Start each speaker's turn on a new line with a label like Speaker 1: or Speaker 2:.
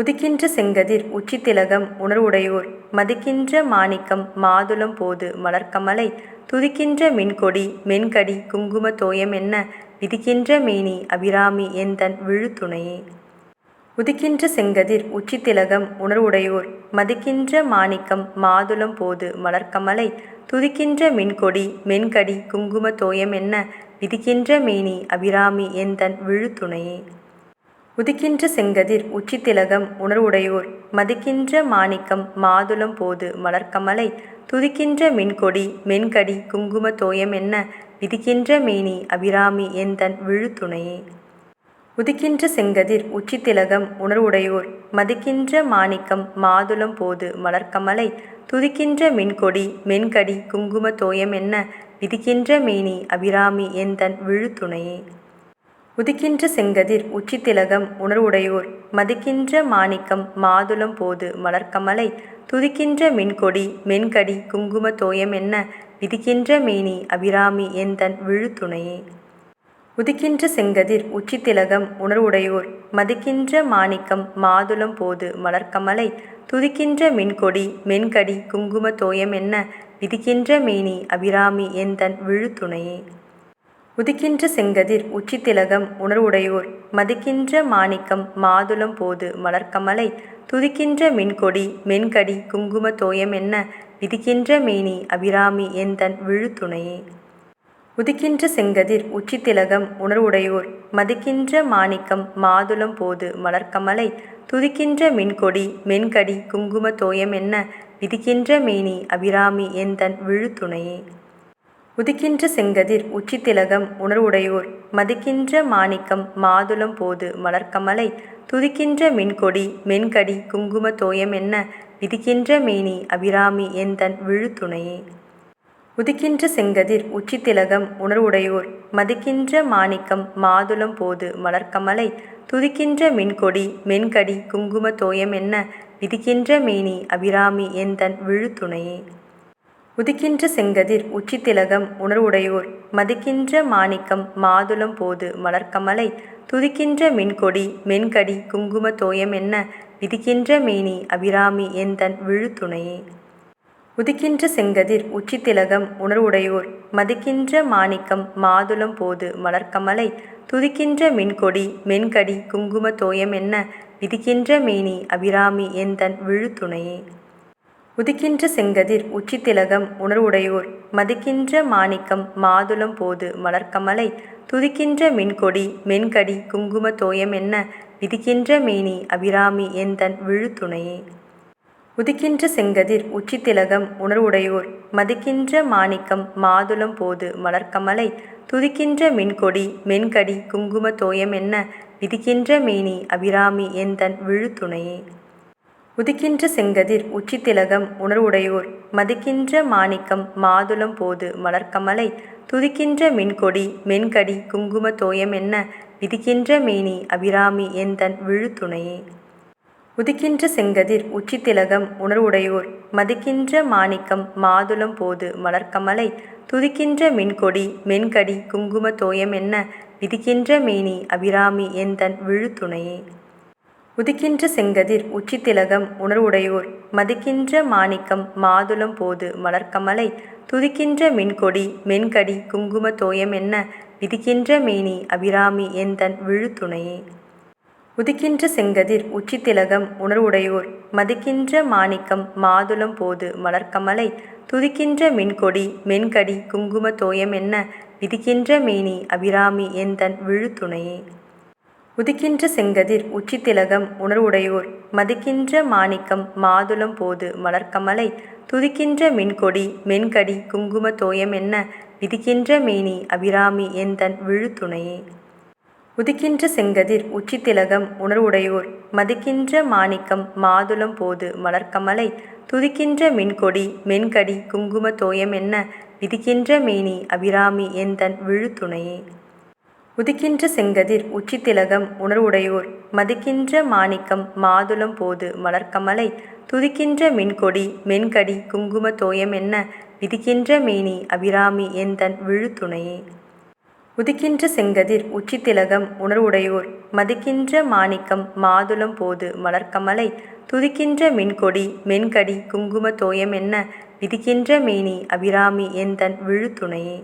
Speaker 1: உதிக்கின்ற செங்கதிர் உச்சித்திலகம் உணர்வுடையோர் மதிக்கின்ற மாணிக்கம் மாதுளம் போது மலர்க்கமலை துதிக்கின்ற மின்கொடி மென்கடி குங்கும தோயம் என்ன விதிக்கின்ற மேனி அபிராமி எந்தன் விழுத்துணையே உதிக்கின்ற செங்கதிர் உச்சித்திலகம் உணர்வுடையோர் மதிக்கின்ற மாணிக்கம் மாதுளம் போது மலர்க்கமலை துதிக்கின்ற மின்கொடி மென்கடி குங்கும தோயம் என்ன விதிக்கின்ற மேனி அபிராமி எந்தன் விழுத்துணையே உதிக்கின்ற செங்கதிர் உச்சித்திலகம் உணர்வுடையோர் மதிக்கின்ற மாணிக்கம் மாதுளம் போது மலர்க்கமலை துதிக்கின்ற மின்கொடி மென்கடி குங்கும தோயம் என்ன விதிக்கின்ற மேனி அபிராமி எந்தன் விழுத்துணையே உதிக்கின்ற செங்கதிர் உச்சித்திலகம் உணர்வுடையோர் மதிக்கின்ற மாணிக்கம் மாதுளம் போது மலர்க்கமலை துதிக்கின்ற மின்கொடி மென்கடி குங்கும தோயம் என்ன விதிக்கின்ற மேனி அபிராமி எந்தன் விழுத்துணையே உதிக்கின்ற செங்கதிர் உச்சித்திலகம் உணர்வுடையோர் மதிக்கின்ற மாணிக்கம் மாதுளம் போது மலர்க்கமலை துதிக்கின்ற மின்கொடி மென்கடி குங்கும தோயம் என்ன விதிக்கின்ற மேனி அபிராமி எந்தன் விழுத்துணையே உதிக்கின்ற செங்கதிர் உச்சித்திலகம் உணர்வுடையோர் மதிக்கின்ற மாணிக்கம் மாதுளம் போது மலர்க்கமலை துதிக்கின்ற மின்கொடி மென்கடி குங்கும தோயம் என்ன விதிக்கின்ற மேனி அபிராமி எந்தன் விழுத்துணையே உதிக்கின்ற செங்கதிர் உச்சித்திலகம் உணர்வுடையோர் மதிக்கின்ற மாணிக்கம் மாதுளம் போது மலர்க்கமலை துதிக்கின்ற மின்கொடி மென்கடி குங்கும தோயம் என்ன விதிக்கின்ற மேனி அபிராமி எந்தன் விழுத்துணையே உதிக்கின்ற செங்கதிர் உச்சித்திலகம் உணர்வுடையோர் மதிக்கின்ற மாணிக்கம் மாதுளம் போது மலர்க்கமலை துதிக்கின்ற மின்கொடி மென்கடி குங்கும தோயம் என்ன விதிக்கின்ற மேனி அபிராமி எந்தன் விழுத்துணையே உதிக்கின்ற செங்கதிர் உச்சித்திலகம் உணர்வுடையோர் மதிக்கின்ற மாணிக்கம் மாதுளம் போது மலர்க்கமலை துதிக்கின்ற மின்கொடி மென்கடி குங்கும தோயம் என்ன விதிக்கின்ற மேனி அபிராமி எந்தன் விழுத்துணையே உதிக்கின்ற செங்கதிர் உச்சித்திலகம் உணர்வுடையோர் மதிக்கின்ற மாணிக்கம் மாதுளம் போது மலர்க்கமலை துதிக்கின்ற மின்கொடி மென்கடி குங்கும தோயம் என்ன விதிக்கின்ற மேனி அபிராமி எந்தன் விழுத்துணையே உதிக்கின்ற செங்கதிர் உச்சித்திலகம் உணர்வுடையோர் மதிக்கின்ற மாணிக்கம் மாதுளம் போது மலர்க்கமலை துதிக்கின்ற மின்கொடி மென்கடி குங்கும தோயம் என்ன விதிக்கின்ற மேனி அபிராமி எந்தன் விழுத்துணையே உதிக்கின்ற செங்கதிர் உச்சித்திலகம் உணர்வுடையோர் மதிக்கின்ற மாணிக்கம் மாதுளம் போது மலர்க்கமலை துதிக்கின்ற மின்கொடி மென்கடி குங்கும தோயம் என்ன விதிக்கின்ற மேனி அபிராமி எந்தன் விழுத்துணையே உதிக்கின்ற செங்கதிர் உச்சித்திலகம் உணர்வுடையோர் மதிக்கின்ற மாணிக்கம் மாதுளம் போது மலர்க்கமலை துதிக்கின்ற மின்கொடி மென்கடி குங்கும தோயம் என்ன விதிக்கின்ற மேனி அபிராமி எந்தன் விழுத்துணையே உதிக்கின்ற செங்கதிர் உச்சித்திலகம் உணர்வுடையோர் மதிக்கின்ற மாணிக்கம் மாதுளம் போது மலர்க்கமலை துதிக்கின்ற மின்கொடி மென்கடி குங்கும தோயம் என்ன விதிக்கின்ற மேனி அபிராமி எந்தன் விழுத்துணையே உதிக்கின்ற செங்கதிர் உச்சித்திலகம் உணர்வுடையோர் மதிக்கின்ற மாணிக்கம் மாதுளம் போது மலர்க்கமலை துதிக்கின்ற மின்கொடி மென்கடி குங்கும தோயம் என்ன விதிக்கின்ற மேனி அபிராமி எந்தன் விழுத்துணையே உதிக்கின்ற செங்கதிர் உச்சித்திலகம் உணர்வுடையோர் மதிக்கின்ற மாணிக்கம் மாதுளம் போது மலர்க்கமலை துதிக்கின்ற மின்கொடி மென்கடி குங்கும தோயம் என்ன விதிக்கின்ற மேனி அபிராமி எந்தன் விழுத்துணையே உதிக்கின்ற செங்கதிர் உச்சித்திலகம் உணர்வுடையோர் மதிக்கின்ற மாணிக்கம் மாதுளம் போது மலர்க்கமலை துதிக்கின்ற மின்கொடி மென்கடி குங்கும தோயம் என்ன விதிக்கின்ற மேனி அபிராமி எந்தன் விழுத்துணையே உதிக்கின்ற செங்கதிர் உச்சித்திலகம் உணர்வுடையோர் மதிக்கின்ற மாணிக்கம் மாதுளம் போது மலர்க்கமலை துதிக்கின்ற மின்கொடி மென்கடி குங்கும தோயம் என்ன விதிக்கின்ற மேனி அபிராமி எந்தன் விழுத்துணையே உதிக்கின்ற செங்கதிர் உச்சித்திலகம் உணர்வுடையோர் மதிக்கின்ற மாணிக்கம் மாதுளம் போது மலர்க்கமலை துதிக்கின்ற மின்கொடி மென்கடி குங்கும தோயம் என்ன விதிக்கின்ற மேனி அபிராமி எந்தன் விழுத்துணையே உதிக்கின்ற செங்கதிர் உச்சித்திலகம் உணர்வுடையோர் மதிக்கின்ற மாணிக்கம் மாதுளம் போது மலர்க்கமலை துதிக்கின்ற மின்கொடி மென்கடி குங்கும தோயம் என்ன விதிக்கின்ற மேனி அபிராமி எந்தன் விழுத்துணையே உதிக்கின்ற செங்கதிர் உச்சித்திலகம் உணர்வுடையோர் மதிக்கின்ற மாணிக்கம் மாதுளம் போது மலர்க்கமலை துதிக்கின்ற மின்கொடி மென்கடி குங்கும தோயம் என்ன விதிக்கின்ற மேனி அபிராமி எந்தன் விழுத்துணையே உதிக்கின்ற செங்கதிர் உச்சித்திலகம் உணர்வுடையோர் மதிக்கின்ற மாணிக்கம் மாதுளம் போது மலர்க்கமலை துதிக்கின்ற மின்கொடி மென்கடி குங்கும தோயம் என்ன விதிக்கின்ற மேனி அபிராமி எந்தன் விழுத்துணையே